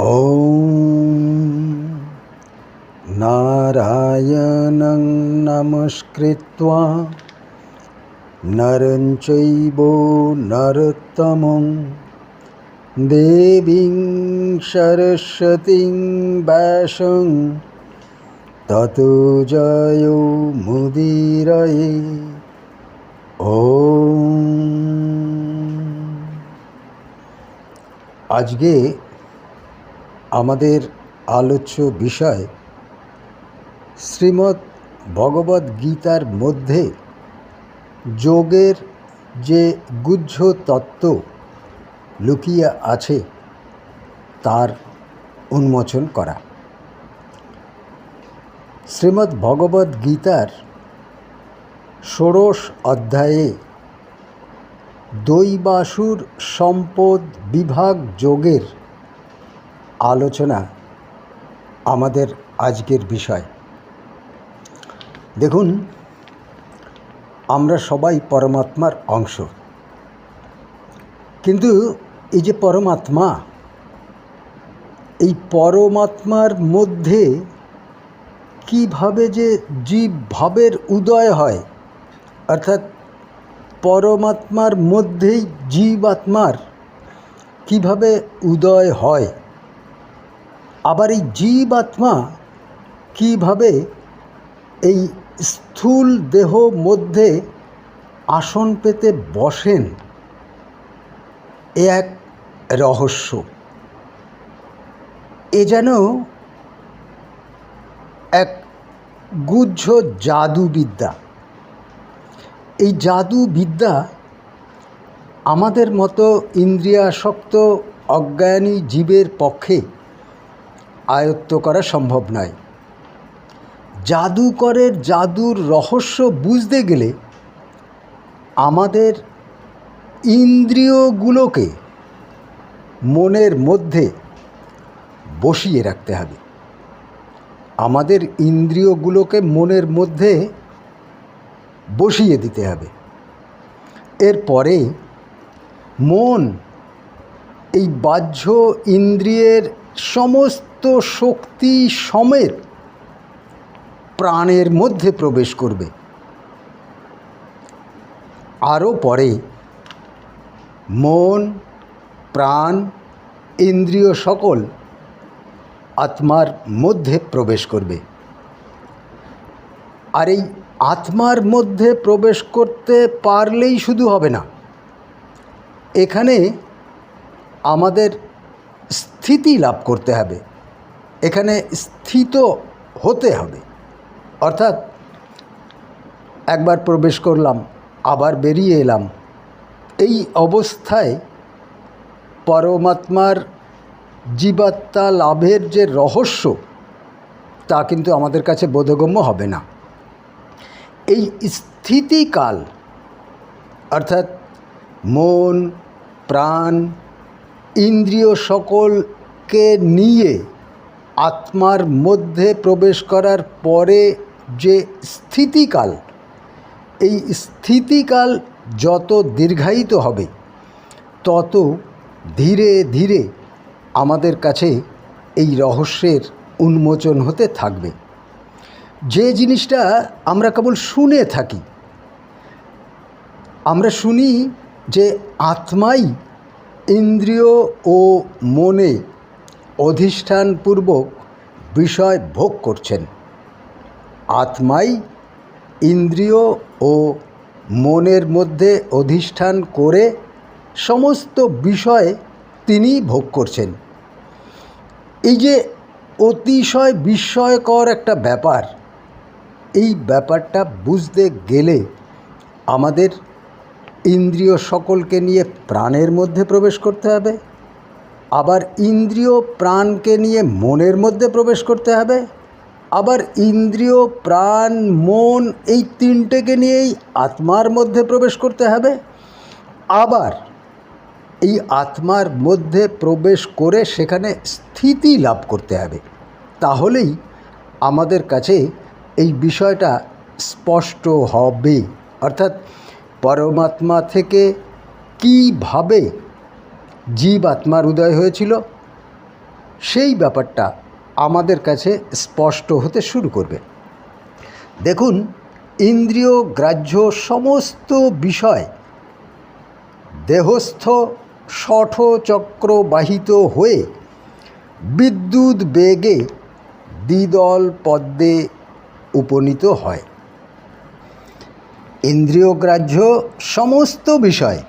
ॐ नारायणं नमस्कृत्वा नरं चैव नरोत्तमं देवीं सरस्वतीं व्यासं ততো জয় মুদিরয়ে ওম আজকে আমাদের আলোচ্য বিষয় শ্রীমদ্ ভগবদ গীতার মধ্যে যোগের যে গুহ্য তত্ত্ব লুকিয়ে আছে, তার উন্মোচন করা। শ্রীমদ্ ভগবদ গীতার ষোড়শ অধ্যায়ে দৈবাসুর সম্পদ বিভাগ যোগের আলোচনা আমাদের আজকের বিষয়। দেখুন, আমরা সবাই পরমাত্মার অংশ। কিন্তু এই যে পরমাত্মা, এই পরমাত্মার মধ্যে কীভাবে যে জীব ভাবের উদয় হয়, অর্থাৎ পরমাত্মার মধ্যেই জীব আত্মার কীভাবে উদয় হয় আবার এই জীব আত্মা কীভাবে এই স্থূল দেহ মধ্যে আসন পেতে বসেন, এ এক রহস্য। এ যেন এক গুহ্য জাদুবিদ্যা। এই জাদুবিদ্যা আমাদের মতো ইন্দ্রিয়াসক্ত অজ্ঞানী জীবের পক্ষে আয়ত্ত করা সম্ভব নয়। জাদুকরের জাদুর রহস্য বুঝতে গেলে আমাদের ইন্দ্রিয়গুলোকে মনের মধ্যে বসিয়ে রাখতে হবে। আমাদের ইন্দ্রিয়গুলোকে মনের মধ্যে বসিয়ে দিতে হবে। এরপরে মন এই বাহ্য ইন্দ্রিয়ের সমস্ত শক্তি সমেত প্রাণের মধ্যে প্রবেশ করবে। আরও পরে মন, প্রাণ, ইন্দ্রিয় সকল আত্মার মধ্যে প্রবেশ করবে। আর এই আত্মার মধ্যে প্রবেশ করতে পারলেই শুধু হবে না, এখানে আমাদের স্থিতি লাভ করতে হবে। এখানে স্থিত হতে হবে। অর্থাৎ একবার প্রবেশ করলাম, আবার বেরিয়ে এলাম। এই অবস্থায় পরমাত্মার জীবাত্মা লাভের যে রহস্য, তা কিন্তু আমাদের কাছে বোধগম্য হবে না। এই স্থিতিকাল, অর্থাৎ মন, প্রাণ, ইন্দ্রিয় সকলকে নিয়ে আত্মার মধ্যে প্রবেশ করার পরে যে স্থিতিকাল, এই স্থিতিকাল যত দীর্ঘায়িত হবে, তত ধীরে ধীরে আমাদের কাছে এই রহস্যের উন্মোচন হতে থাকবে। যে জিনিসটা আমরা কেবল শুনে থাকি, আমরা শুনি যে আত্মাই ইন্দ্রিয় ও মনে অধিষ্ঠানপূর্বক বিষয় ভোগ করছেন। আত্মাই ইন্দ্রিয় ও মনের মধ্যে অধিষ্ঠান করে সমস্ত বিষয় তিনি ভোগ করছেন। এই যে অতিশয় বিস্ময়কর একটা ব্যাপার, এই ব্যাপারটা বুঝতে গেলে আমাদের ইন্দ্রিয় সকলকে নিয়ে প্রাণের মধ্যে প্রবেশ করতে হবে। আবার ইন্দ্রিয় প্রাণকে নিয়ে মনের মধ্যে প্রবেশ করতে হবে। আবার ইন্দ্রিয়, প্রাণ, মন এই তিনটেকে নিয়েই আত্মার মধ্যে প্রবেশ করতে হবে। আবার এই আত্মার মধ্যে প্রবেশ করে সেখানে স্থিতি লাভ করতে হবে। তাহলেই আমাদের কাছে এই বিষয়টা স্পষ্ট হবে। অর্থাৎ পরমাত্মা থেকে কীভাবে জীব আত্মার উদয় হয়েছিল। সেই ব্যাপারটা আমাদের কাছে স্পষ্ট হতে শুরু করবে। দেখুন, ইন্দ্রিয়, গ্রাহ্য সমস্ত বিষয় দেহস্থ চক্রবাহিত হয়ে বিদ্যুৎ বেগে দ্বিদল পদ্মে উপনীত হয়। ইন্দ্রিয়গ্রাহ্য সমস্ত বিষয়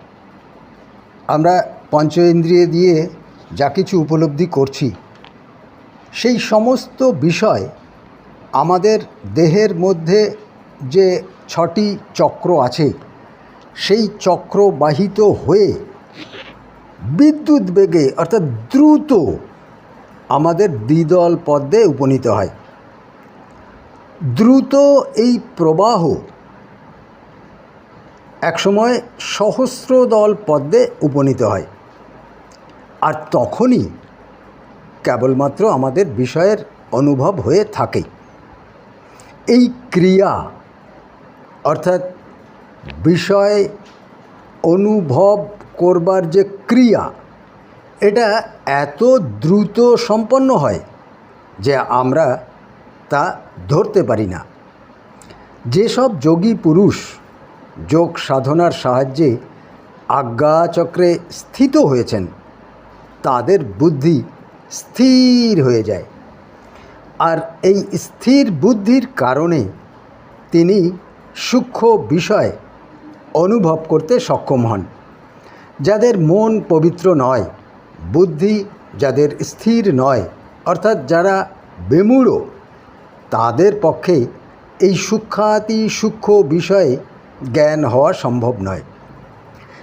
আমরা পঞ্চ ইন্দ্রিয় দিয়ে যা কিছু উপলব্ধি করছি, সেই সমস্ত বিষয় আমাদের দেহের মধ্যে যে ছটি চক্র আছে, সেই চক্রবাহিত হয়ে বিদ্যুৎ বেগে, অর্থাৎ দ্রুত আমাদের দ্বিদল পদ্মে উপনীত হয়। দ্রুত এই প্রবাহ একসময় সহস্র দল পদ্মে উপনীত হয়। আর তখনই কেবলমাত্র আমাদের বিষয়ের অনুভব হয়ে থাকে। এই ক্রিয়া, অর্থাৎ বিষয় অনুভব করবার যে ক্রিয়া, এটা এত দ্রুত সম্পন্ন হয় যে আমরা তা ধরতে পারি না। যেসব যোগী পুরুষ যোগ সাধনার সাহায্যে আজ্ঞাচক্রে স্থিত হয়েছেন তাদের বুদ্ধি স্থির হয়ে যায়। আর এই স্থির বুদ্ধির কারণে তিনি সূক্ষ্ম বিষয় অনুভব করতে সক্ষম হন। যাদের মন পবিত্র নয়, বুদ্ধি যাদের স্থির নয়, অর্থাৎ যারা বেমূঢ়, তাদের পক্ষে এই সূক্ষাতি সূক্ষ্ম বিষয়ে জ্ঞান হওয়া সম্ভব নয়।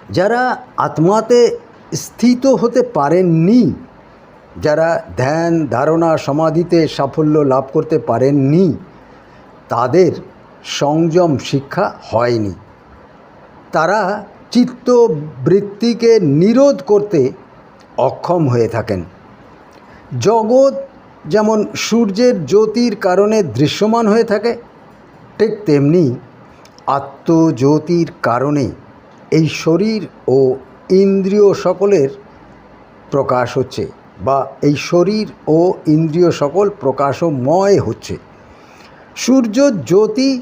যারা আত্মাতে স্থিত হতে পারেননি। যারা ধ্যান, ধারণা, সমাধিতে সাফল্য লাভ করতে পারেননি, তাদের সংযম শিক্ষা হয়নি। তারা চিত্তবৃত্তিকে নিরোধ করতে অক্ষম হয়ে থাকেন। জগৎ যেমন সূর্যের জ্যোতির কারণে দৃশ্যমান হয়ে থাকে, ঠিক তেমনি আত্মজ্যোতির কারণে এই শরীর ও ইন্দ্রিয় সকলের প্রকাশ হচ্ছে বা এই শরীর ও ইন্দ্রিয় সকল প্রকাশময় হচ্ছে। সূর্য জ্যোতি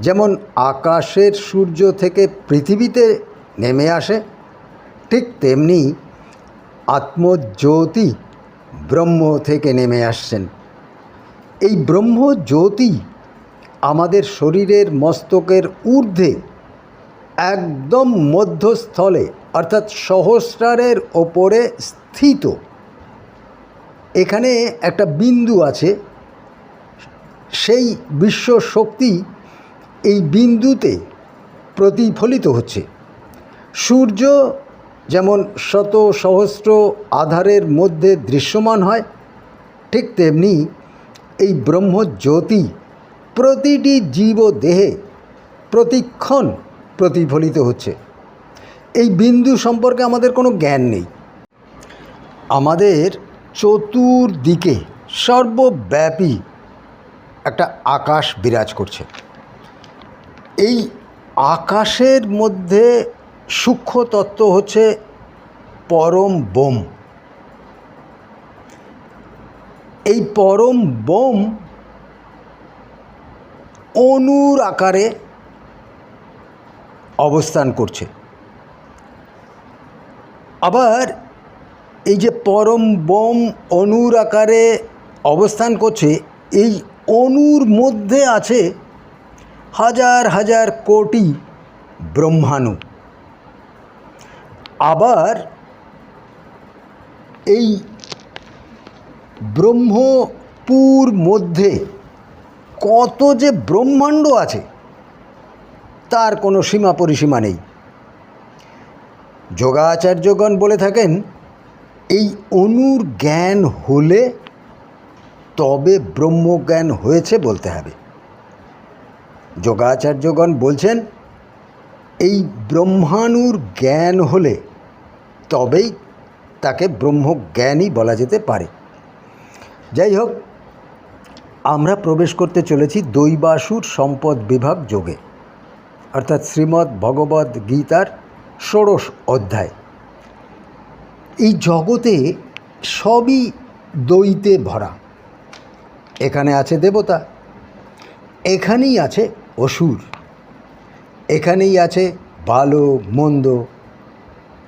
যেমন আকাশের সূর্য থেকে পৃথিবীতে নেমে আসে, ঠিক তেমনি আত্মজ্যোতি ব্রহ্ম থেকে নেমে আসছেন। এই ব্রহ্মজ্যোতি আমাদের শরীরের মস্তকের ঊর্ধ্বে একদম মধ্যস্থলে অর্থাৎ সহস্রারের ওপরে স্থিত। এখানে একটা বিন্দু আছে। সেই বিশ্ব শক্তি এই বিন্দুতে প্রতিফলিত হচ্ছে। সূর্য যেমন শত সহস্র আধারের মধ্যে দৃশ্যমান হয়, ঠিক তেমনি এই ব্রহ্মজ্যোতি প্রতিটি জীব দেহে প্রতিক্ষণ প্রতিফলিত হচ্ছে। এই বিন্দু সম্পর্কে আমাদের কোনো জ্ঞান নেই। আমাদের চতুর্দিকে সর্বব্যাপী একটা আকাশ বিরাজ করছে। এই আকাশের মধ্যে সূক্ষ্ম তত্ত্ব হচ্ছে পরম বোম। এই পরম বোম অনুর আকারে অবস্থান করছে। আবার এই যে পরম বোম অনুর আকারে অবস্থান করছে, এই অনুর মধ্যে আছে হাজার হাজার কোটি ব্রহ্মাণু। আবার এই ব্রহ্মপুর মধ্যে কত যে ব্রহ্মাণ্ড আছে, তার কোনো সীমা পরিসীমা নেই। যোগাচার্যগণ বলে থাকেন, এই অনুর জ্ঞান হলে তবে ব্রহ্মজ্ঞান হয়েছে বলতে হবে। যোগাচার্যগণ বলছেন, এই ব্রহ্মাণুর জ্ঞান হলে তবেই তাকে ব্রহ্মজ্ঞানই বলা যেতে পারে। যাই হোক, আমরা প্রবেশ করতে চলেছি দৈবাসুর সম্পদ বিভাগ যোগে, অর্থাৎ শ্রীমদ্ ভগবদ্ গীতার ষোড়শ অধ্যায়। এই জগতে সবই দইতে ভরা। এখানে আছে দেবতা, এখানেই আছে অসুর, এখানেই আছে ভালো, মন্দ,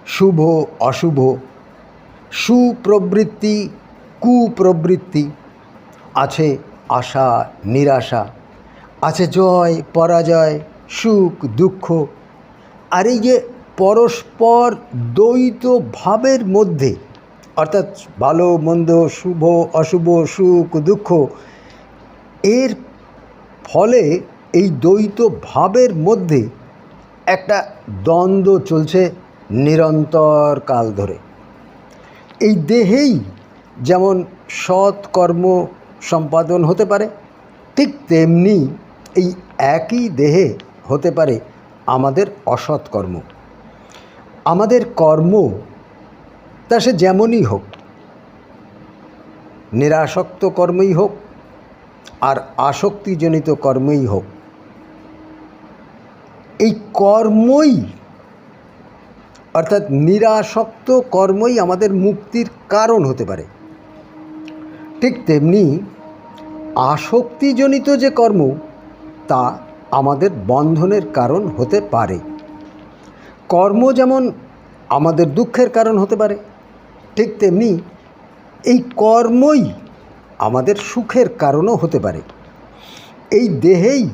শুভ, অশুভ, সুপ্রবৃত্তি, কুপ্রবৃত্তি, আছে আশা, নিরাশা, আছে জয়, পরাজয়, সুখ, দুঃখ। আর এই যে পরস্পর দ্বৈত ভাবের মধ্যে, অর্থাৎ ভালো, মন্দ, শুভ, অশুভ, সুখ, দুঃখ, এর ফলে এই দ্বৈত ভাবের মধ্যে একটা দ্বন্দ্ব চলছে নিরন্তর কাল ধরে। এই দেহেই যেমন সৎ কর্ম সম্পাদন হতে পারে, ঠিক তেমনি এই একই দেহে হতে পারে আমাদের অসৎ কর্ম। আমাদের কর্ম তা সে যেমনই হোক, নিরাসক্ত কর্মই হোক আর আসক্তিজনিত কর্মই হোক, এই কর্মই অর্থাৎ নিরাসক্ত কর্মই আমাদের মুক্তির কারণ হতে পারে। ঠিক তেমনি আসক্তিজনিত যে কর্ম, তা আমাদের বন্ধনের কারণ হতে পারে। কর্ম যেমন আমাদের দুঃখের কারণ হতে পারে, ঠিক তেমনি এই কর্মই আমাদের সুখের কারণও হতে পারে। এই দেহেই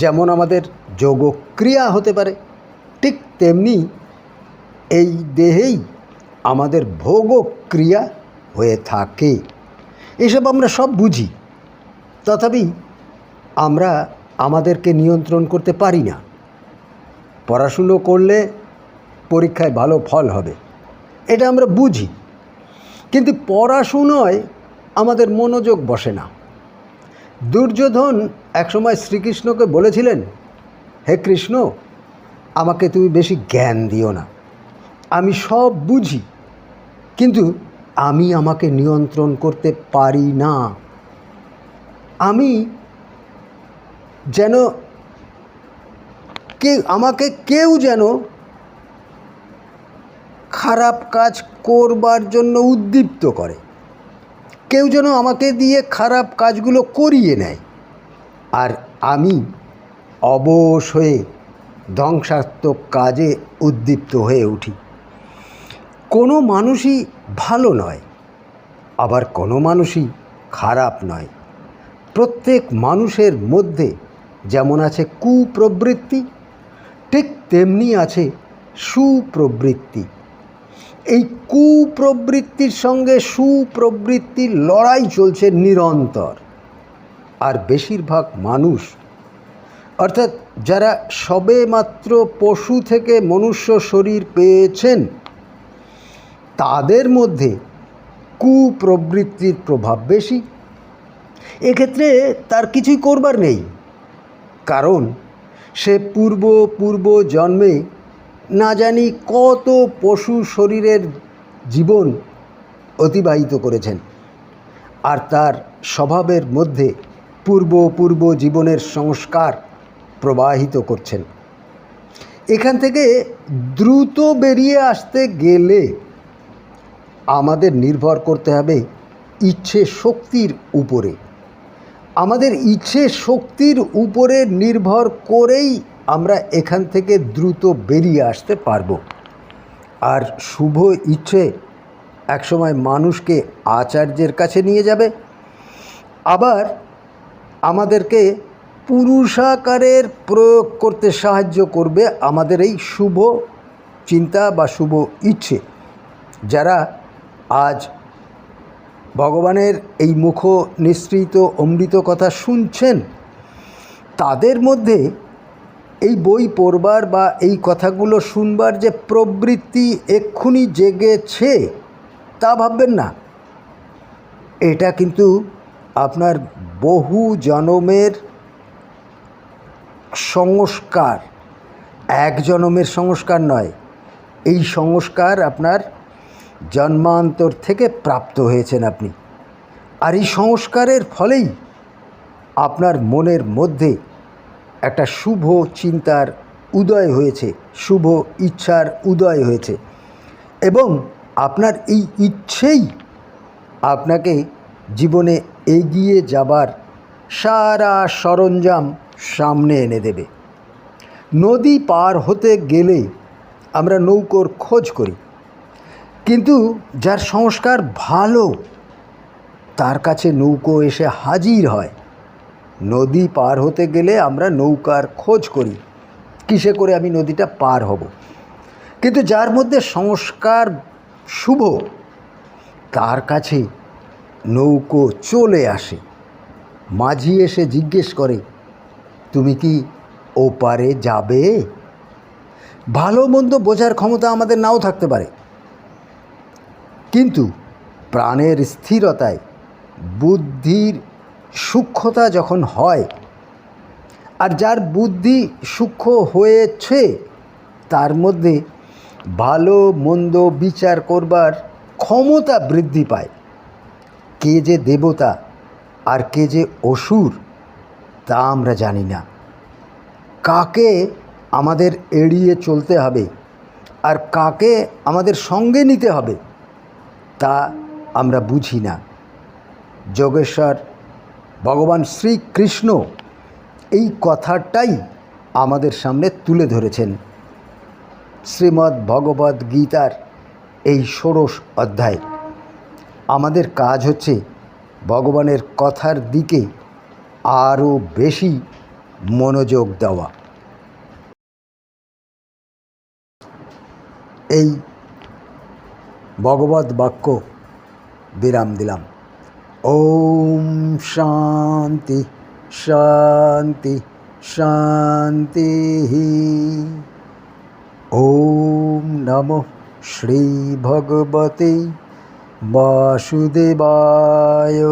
যেমন আমাদের যোগক্রিয়া হতে পারে, ঠিক তেমনি এই দেহেই আমাদের ভোগক্রিয়া হয়ে থাকে। এসব আমরা সব বুঝি, তথাপি আমরা আমাদেরকে নিয়ন্ত্রণ করতে পারি না। পড়াশুনো করলে পরীক্ষায় ভালো ফল হবে। এটা আমরা বুঝি। কিন্তু পড়াশুনোয় আমাদের মনোযোগ বসে না। দুর্যোধন একসময় শ্রীকৃষ্ণকে বলেছিলেন, হে কৃষ্ণ, আমাকে তুমি বেশি জ্ঞান দিও না। আমি সব বুঝি, কিন্তু আমি আমাকে নিয়ন্ত্রণ করতে পারি না। আমি যেন কে, আমাকে কেউ যেন খারাপ কাজ করবার জন্য উদ্দীপ্ত করে। কেউ যেন আমাকে দিয়ে খারাপ কাজগুলো করিয়ে নেয়। আর আমি অবশ হয়ে ধ্বংসাত্মক কাজে উদ্দীপ্ত হয়ে উঠি। কোনো মানুষই ভালো নয়, আবার কোনো মানুষই খারাপ নয়। প্রত্যেক মানুষের মধ্যে যেমন আছে কুপ্রবৃত্তি ঠিক তেমনি আছে সুপ্রবৃত্তি। এই কুপ্রবৃত্তির সঙ্গে সুপ্রবৃত্তির লড়াই চলছে নিরন্তর। আর বেশিরভাগ মানুষ, অর্থাৎ যারা সবে মাত্র পশু থেকে মনুষ্য শরীর পেয়েছেন, তাদের মধ্যে কুপ্রবৃত্তির প্রভাব বেশি। এক্ষেত্রে তার কিছুই করবার নেই। কারণ সে পূর্ব পূর্ব জন্মে না জানি কত পশু শরীরের জীবন অতিবাহিত করেছেন। আর তার স্বভাবের মধ্যে পূর্ব পূর্ব জীবনের সংস্কার প্রবাহিত করছেন। এখান থেকে দ্রুত বেরিয়ে আসতে গেলে আমাদের নির্ভর করতে হবে ইচ্ছে শক্তির উপরে। আমাদের ইচ্ছে শক্তির উপরে নির্ভর করেই আমরা এখান থেকে দ্রুত বেরিয়ে আসতে পারব। আর শুভ ইচ্ছে একসময় মানুষকে আচার্যের কাছে নিয়ে যাবে। আবার আমাদেরকে পুরুষাকারের প্রয়োগ করতে সাহায্য করবে আমাদের এই শুভ চিন্তা বা শুভ ইচ্ছে, যারা আজ ভগবানের এই মুখ নিঃসৃত অমৃত কথা শুনছেন? তাদের মধ্যে এই বই পড়বার বা এই কথাগুলো শুনবার যে প্রবৃত্তি এক্ষুনি জেগেছে, তা ভাববেন না। এটা কিন্তু আপনার বহু জনমের সংস্কার। এক জনমের সংস্কার নয়, এই সংস্কার আপনার জন্মান্তর থেকে প্রাপ্ত হয়েছেন আপনি। আর এই সংস্কারের ফলেই আপনার মনের মধ্যে একটা শুভ চিন্তার উদয় হয়েছে, শুভ ইচ্ছার উদয় হয়েছে। এবং আপনার এই ইচ্ছেই আপনাকে জীবনে এগিয়ে যাবার সারা সরঞ্জাম সামনে এনে দেবে। নদী পার হতে গেলে আমরা নৌকোর খোঁজ করি। কিন্তু যার সংস্কার ভালো, তার কাছে নৌকো এসে হাজির হয়। নদী পার হতে গেলে আমরা নৌকার খোঁজ করি, কিসে করে আমি নদীটা পার হব। কিন্তু যার মধ্যে সংস্কার শুভ, তার কাছে নৌকো চলে আসে। মাঝি এসে জিজ্ঞেস করে, তুমি কি ওপারে যাবে? ভালো মন্দ বোঝার ক্ষমতা আমাদের নাও থাকতে পারে। কিন্তু প্রাণের স্থিরতায়, বুদ্ধির সূক্ষ্মতা যখন হয়, আর যার বুদ্ধি সূক্ষ্ম হয়েছে, তার মধ্যে ভালো মন্দ বিচার করবার ক্ষমতা বৃদ্ধি পায়। কে যে দেবতা আর কে যে অসুর, তা আমরা জানি না। কাকে আমাদের এড়িয়ে চলতে হবে, আর কাকে আমাদের সঙ্গে নিতে হবে তা আমরা বুঝি না। যোগেশ্বর, ভগবান শ্রীকৃষ্ণ এই কথাটাই আমাদের সামনে তুলে ধরেছেন। শ্রীমদ্ ভগবদ গীতার এই ষোড়শ অধ্যায়। আমাদের কাজ হচ্ছে ভগবানের কথার দিকে আরও বেশি মনোযোগ দেওয়া। এই ভগবত বাক্য বিরাম দিলাম। ওম শান্তি শান্তি শান্তি ওম নমঃ শ্রী ভগবতে বাসুদেবায়।